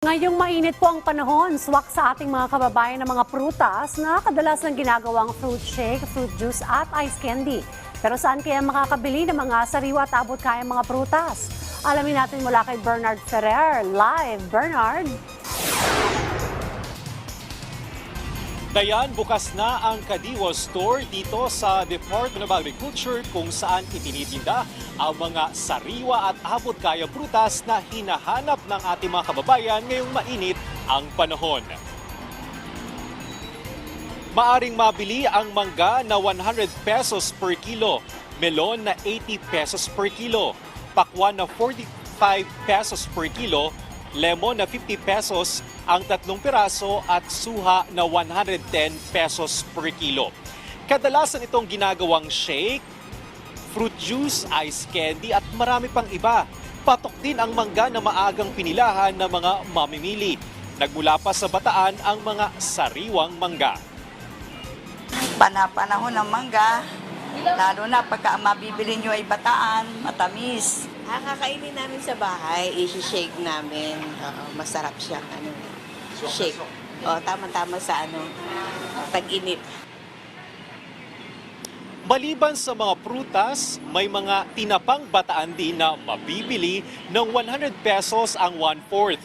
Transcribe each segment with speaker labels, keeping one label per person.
Speaker 1: Ngayong mainit po ang panahon, swak sa ating mga kababayan ng mga prutas na kadalas ng ginagawang fruit shake, fruit juice at ice candy. Pero saan kaya makakabili ng mga sariwa at abot kaya mga prutas? Alamin natin mula kay Bernard Ferrer. Live, Bernard!
Speaker 2: Dayan, bukas na ang Kadiwa Store dito sa Department of Agriculture kung saan itinitinda ang mga sariwa at abot kaya prutas na hinahanap ng ating mga kababayan ngayong mainit ang panahon. Maaring mabili ang mangga na 100 pesos per kilo, melon na 80 pesos per kilo, pakwan na 45 pesos per kilo, lemon na 50 pesos ang tatlong piraso at suha na 110 pesos per kilo. Kadalasan itong ginagawang shake, fruit juice, ice candy at marami pang iba. Patok din ang mangga na maagang pinilahan ng mga mamimili. Nagmula pa sa bataan ang mga sariwang mangga.
Speaker 3: Panapanahon ng mangga, lalo na pagka ang mabibili nyo ay bataan, matamis.
Speaker 4: Ah, kakainin namin sa bahay, i-shake namin. Oo, masarap siyang ano, shake. O, tama-tama sa ano, tag-init.
Speaker 2: Maliban sa mga prutas, may mga tinapang bataan din na mabibili ng 100 pesos ang one-fourth.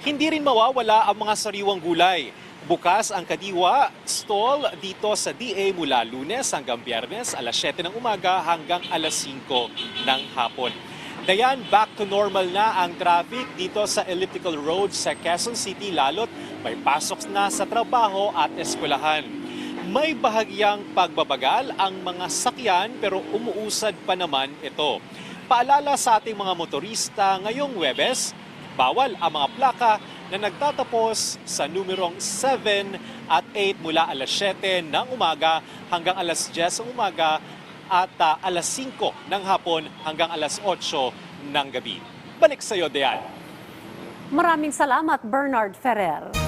Speaker 2: Hindi rin mawawala ang mga sariwang gulay. Bukas ang Kadiwa stall dito sa DA mula lunes hanggang biyernes alas 7 ng umaga hanggang alas 5 ng hapon. Dayan, back to normal na ang traffic dito sa Elliptical Road sa Quezon City lalot may pasok na sa trabaho at eskwelahan. May bahagyang pagbabagal ang mga sakyan pero umuusad pa naman ito. Paalala sa ating mga motorista ngayong Webes, bawal ang mga plaka na nagtatapos sa numerong 7 at 8 mula alas 7 ng umaga hanggang alas 10 ng umaga at ah, alas 5 ng hapon hanggang alas 8 ng gabi. Balik sa iyo, Dean.
Speaker 1: Maraming salamat, Bernard Ferrer.